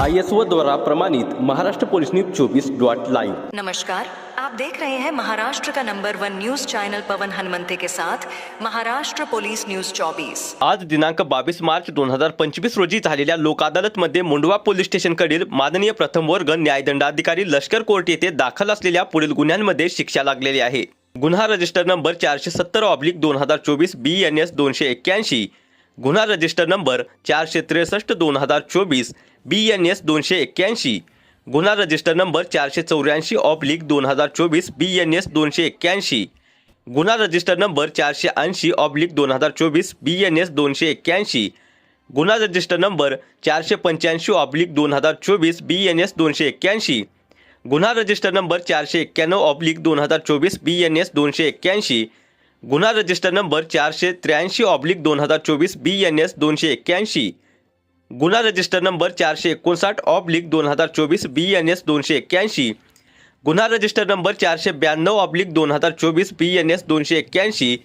I S O द्वारा प्रमाणित Maharashtra police news चौबीस डॉट लाइव नमस्कार आप देख रहे हैं महाराष्ट्र का number one news channel Pawan Hanumante के साथ महाराष्ट्र पुलिस न्यूज 24 आज दिनांक बावीस मार्च दोन हजार पंचवीस रोजी झालेल्या लोक अदालतमध्ये मुंडवा पोलीस स्टेशनकडील माननीय प्रथम वर्ग न्यायदंडाधिकारी लष्कर कोर्ट येथे दाखल असलेल्या पुढील गुन्ह्यांमध्ये शिक्षा लागलेली आहे. गुन्हा रजिस्टर नंबर चारशे सत्तर ऑब्लिक दोन हजार चोवीस बी एन एस दोनशे एक्क्याऐंशी गुन्हा रजिस्टर नंबर चारशे त्रेसष्ट दोन हज़ार चोवीस बी एन एस दोनशे एक्क्याऐंशी. गुन्हा रजिस्टर नंबर चारशे चौऱ्याऐंशी ऑब्लिक दोन हज़ार चोवीस बी एन एस दोनशे एक्क्याऐंशी. गुन्हा रजिस्टर नंबर चारशे ऐंशी ऑब्लिक दोन हज़ार चोवीस बी एन एस दोनशे एक्क्याऐंशी. गुन्हा रजिस्टर नंबर चारशे पंच्याऐंशी ऑब्लिक दोन हज़ार चोवीस बी एन एस दोनशे एक्क्याऐंशी. गुन्हा रजिस्टर नंबर चारशे एक्क्याण्णव ऑब्लिक दोन हज़ार चोवीस बी एन एस दोनशे एक्क्याऐंशी. गुन्हा रजिस्टर नंबर चारशे त्र्याऐंशी ऑब्लिक दोन हज़ार चोवीस बी एन एस दोनशे एक्क्याऐंशी. गुन्हा रजिस्टर नंबर चारशे एकोणसाठ ऑब्लिक दोन हज़ार चोवीस बी एन एस दोनशे एक्क्याऐंशी. गुन्हा रजिस्टर नंबर चारशे ब्याण्णव ऑब्लिक दोन हज़ार चोवीस बी एन एस दोनशे एक्क्याऐंशी.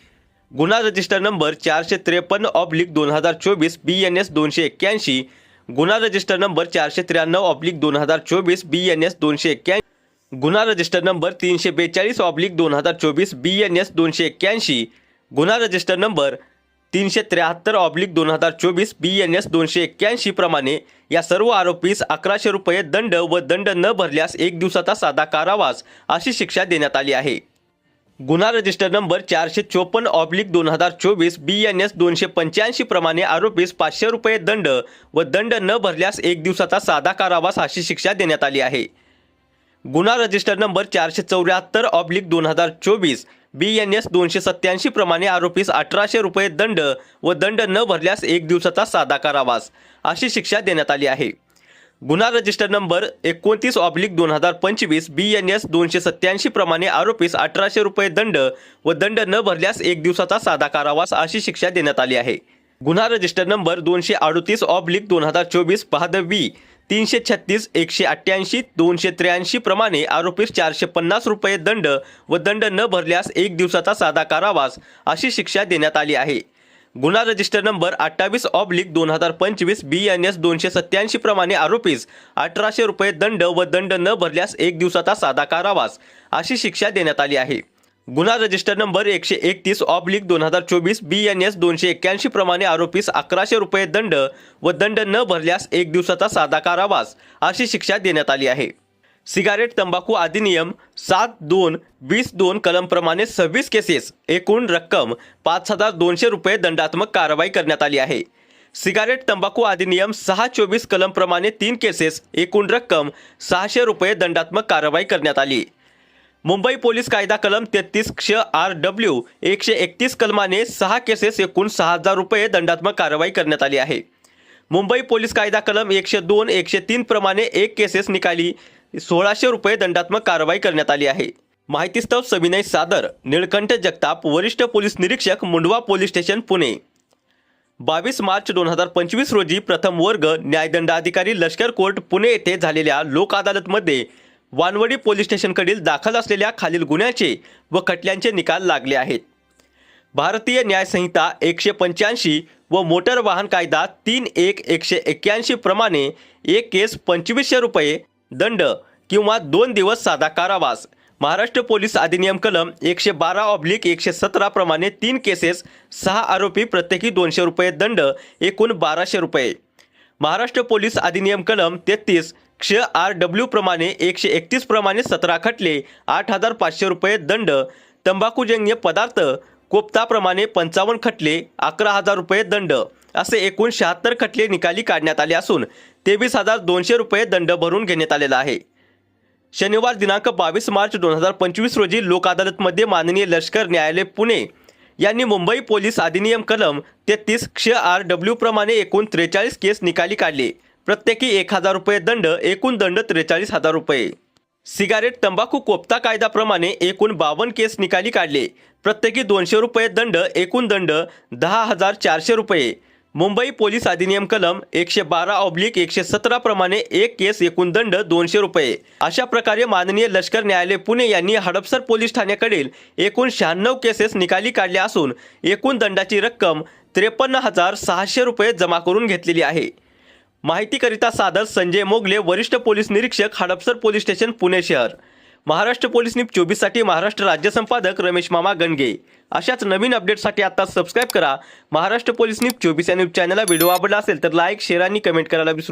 गुन्हा रजिस्टर नंबर चारशे त्रेपन्न ऑब्लिक दोन हज़ार चोवीस बी एन एस दोनशे एक्क्याऐंशी. गुन्हा रजिस्टर नंबर चारशे त्र्याण्णव ऑब्लिक दोन हज़ार चोवीस बी एन एस दोनशे एक्क्याऐंशी. गुन्हा रजिस्टर नंबर तीनशे बेचाळीस ऑब्लिक दोन हजार चोवीस बी एन एस दोनशे एक्क्याऐंशी. गुन्हा रजिस्टर नंबर तीनशे त्र्याहत्तर ऑब्लिक दोन हजार चोवीस बी एन एस दोनशे एक्क्याऐंशी प्रमाणे या सर्व आरोपीस अकराशे रुपये दंड व दंड न भरल्यास एक दिवसाचा साधा कारावास अशी शिक्षा देण्यात आली आहे. गुन्हा रजिस्टर नंबर चारशे चोपन्न ऑब्लिक दोन हजार चोवीस बी एन एस दोनशे पंच्याऐंशी प्रमाणे आरोपीस पाचशे रुपये दंड व दंड न भरल्यास एक दिवसाचा साधा कारावास अशी शिक्षा देण्यात आली आहे. गुन्हा रजिस्टर नंबर चारशे चौऱ्याहत्तर ऑब्लिक दोन हजार चोवीस बी एन एस दोनशे सत्याऐंशी प्रमाणे आरोपीस अठराशे रुपये दंड व दंड न भरल्यास एक दिवसाचा साधा कारावास अशी शिक्षा देण्यात आली आहे. गुन्हा रजिस्टर नंबर एकोणतीस ऑब्लिक दोन हजार पंचवीस बी एन एस दोनशे सत्याऐंशी प्रमाणे आरोपीस अठराशे रुपये दंड व दंड न भरल्यास एक दिवसाचा साधा कारावास अशी शिक्षा देण्यात आली आहे. गुन्हा रजिस्टर नंबर दोनशे अडतीस ऑब्लिक दोन हजार चोवीस बहादवी तीनशे छत्तीस एकशे अठ्ठ्याऐंशी दोनशे त्र्याऐंशी प्रमाणे आरोपीस चारशे पन्नास रुपये दंड व दंड न भरल्यास एक दिवसाचा साधा कारावास अशी शिक्षा देण्यात आली आहे. गुन्हा रजिस्टर नंबर अठ्ठावीस ऑब्लिक दोन हजार पंचवीस बी एन एस दोनशे सत्याऐंशी प्रमाणे आरोपीस अठराशे रुपये दंड व दंड न भरल्यास एक दिवसाचा साधा कारावास अशी शिक्षा देण्यात आली आहे. गुन्हा रजिस्टर नंबर एकशे एकतीस ऑब्लिक दोन हजार चोवीस बी एन एस दोनशे एक्क्याऐंशी प्रमाणे आरोपीस अकराशे रुपये दंड व दंड न भरल्यास एक दिवसाचा साधा कारावास अशी शिक्षा देण्यात आली आहे. सिगारेट तंबाखू अधिनियम सात दोन वीस दोन कलमप्रमाणे सव्वीस केसेस एकूण रक्कम पाच हजार दोनशे रुपये दंडात्मक कारवाई करण्यात आली आहे. सिगारेट तंबाखू अधिनियम सहा चोवीस कलमप्रमाणे तीन केसेस एकूण रक्कम सहाशे रुपये दंडात्मक कारवाई करण्यात आली. मुंबई पोलीस कायदा कलम तेहतीस क्ष आर डब्ल्यू एकशे एकतीस कलमाने सहा केसेस एकूण सहा हजार रुपये दंडात्मक कारवाई करण्यात आली आहे. मुंबई पोलीस कायदा कलम एकशे दोन एकशे तीन प्रमाणे एक केसेस निकाली सोळाशे रुपये दंडात्मक कारवाई करण्यात आली आहे. माहितीस्तव सविनय सादर निळकंठ जगताप वरिष्ठ पोलीस निरीक्षक मुंडवा पोलीस स्टेशन पुणे. बावीस मार्च दोन हजार पंचवीस रोजी प्रथम वर्ग न्यायदंडाधिकारी लष्कर कोर्ट पुणे येथे झालेल्या लोक अदालतमध्ये वानवडी पोलीस स्टेशनकडील दाखल असलेल्या खालील गुन्ह्याचे व खटल्यांचे निकाल लागले आहेत. भारतीय न्यायसंहिता एकशे पंच्याऐंशी व मोटर वाहन कायदा तीन एक एकशे एक्क्याऐंशी प्रमाणे एक केस पंचवीसशे रुपये दंड किंवा दोन दिवस साधा कारावास. महाराष्ट्र पोलीस अधिनियम कलम एकशे बारा ऑब्लिक एकशे सतरा प्रमाणे तीन केसेस सहा आरोपी प्रत्येकी दोनशे रुपये दंड एकूण बाराशे रुपये. महाराष्ट्र पोलीस अधिनियम कलम तेहतीस क्ष आर डब्ल्यू प्रमाणे एकशे एकतीस प्रमाणे सतरा खटले आठ हजार पाचशे रुपये दंड तंबाखूजन्य पदार्थ कोप्ताप्रमाणे पंचावन्न खटले अकरा हजार रुपये दंड असे एकूण शहात्तर खटले निकाली काढण्यात आले असून तेवीस हजार दोनशे रुपये दंड भरून घेण्यात आलेला आहे. शनिवार दिनांक बावीस मार्च दोन हजार पंचवीस रोजी लोक अदालतमध्ये माननीय लष्कर न्यायालय पुणे यांनी मुंबई पोलीस अधिनियम कलम तेहतीस क्ष आर डब्ल्यू प्रमाणे एकूण त्रेचाळीस केस निकाली काढले. प्रत्येकी एक हजार रुपये दंड एकूण दंड त्रेचाळीस हजार रुपये. सिगारेट तंबाखू कोपता कायद्याप्रमाणे एकूण बावन्न केस निकाली काढले. प्रत्येकी दोनशे रुपये दंड एकूण दंड दहा हजार चारशे रुपये. मुंबई पोलीस अधिनियम कलम एकशे बारा ऑब्लिक एकशे सतरा प्रमाणे एक केस एकूण दंड दोनशे रुपये. अशा प्रकारे माननीय लष्कर न्यायालय पुणे यांनी हडपसर पोलीस ठाण्याकडील एकूण शहाण्णव केसेस निकाली काढल्या असून एकूण दंडाची रक्कम त्रेपन्न हजार सहाशे रुपये जमा करून घेतलेली आहे. माहितीकरिता सादर संजय मोगले वरिष्ठ पोलीस निरीक्षक हडपसर पोलीस स्टेशन पुणे शहर. महाराष्ट्र पोलीस निप चोवीससाठी महाराष्ट्र राज्य संपादक रमेश मामा गणगे. अशाच नवीन अपडेटसाठी आता सबस्क्राईब करा. महाराष्ट्र पोलीस निप चोवीस या न्यूज चॅनलला व्हिडिओ आवडला असेल तर लाईक शेअर आणि कमेंट करायला विसरू